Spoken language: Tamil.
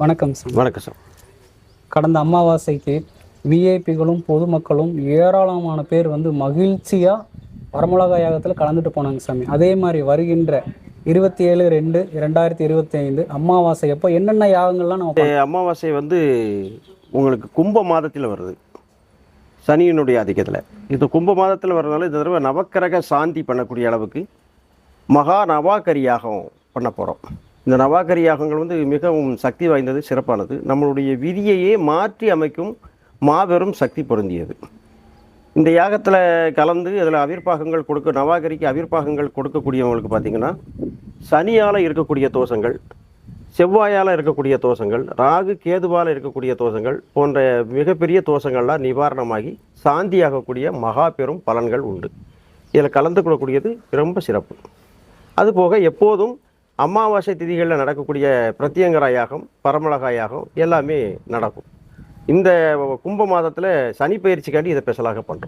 வணக்கம் சார். வணக்கம் சார். கடந்த அமாவாசைக்கு விஐபிகளும் பொதுமக்களும் ஏராளமான பேர் வந்து மகிழ்ச்சியாக வரமிளகா யாகத்தில் கலந்துட்டு போனாங்க சாமி. அதே மாதிரி வருகின்ற இருபத்தி ஏழு ரெண்டு ரெண்டாயிரத்தி இருபத்தி ஐந்து அமாவாசை அப்போ என்னென்ன யாகங்கள்லாம் நம்ம அமாவாசை வந்து உங்களுக்கு கும்ப மாதத்தில் வருது. சனியினுடைய ஆதிக்கத்தில். இது கும்ப மாதத்தில் வர்றதுனால இந்த தடவை நவக்கிரக சாந்தி பண்ணக்கூடிய அளவுக்கு மகா நவாகரி யாகம் பண்ண போகிறோம் இந்த நவாகரி யாகங்கள் வந்து மிகவும் சக்தி வாய்ந்தது சிறப்பானது. நம்மளுடைய விதியையே மாற்றி அமைக்கும் மாபெரும் சக்தி பொருந்தியது. இந்த யாகத்தில் கலந்து அதில் அவிர்பாகங்கள் கொடுக்க நவாகரிக்கு அவிர்பாகங்கள் கொடுக்கக்கூடியவங்களுக்கு பார்த்திங்கன்னா சனியால் இருக்கக்கூடிய தோஷங்கள் செவ்வாயால் இருக்கக்கூடிய தோஷங்கள் ராகு கேதுவால் இருக்கக்கூடிய தோஷங்கள் போன்ற மிகப்பெரிய தோஷங்கள்லாம் நிவாரணமாகி சாந்தியாகக்கூடிய மகா பெரும் பலன்கள் உண்டு. இதில் கலந்து கொள்ளக்கூடியது ரொம்ப சிறப்பு. அதுபோக எப்போதும் அமாவாசை திதிகளில் நடக்கக்கூடிய பிரத்யங்கரா யாகம் யாகம் எல்லாமே நடக்கும். இந்த கும்ப மாதத்தில் சனி பயிற்சிக்காண்டி இதை ஸ்பெஷலாக பண்ணுறோம்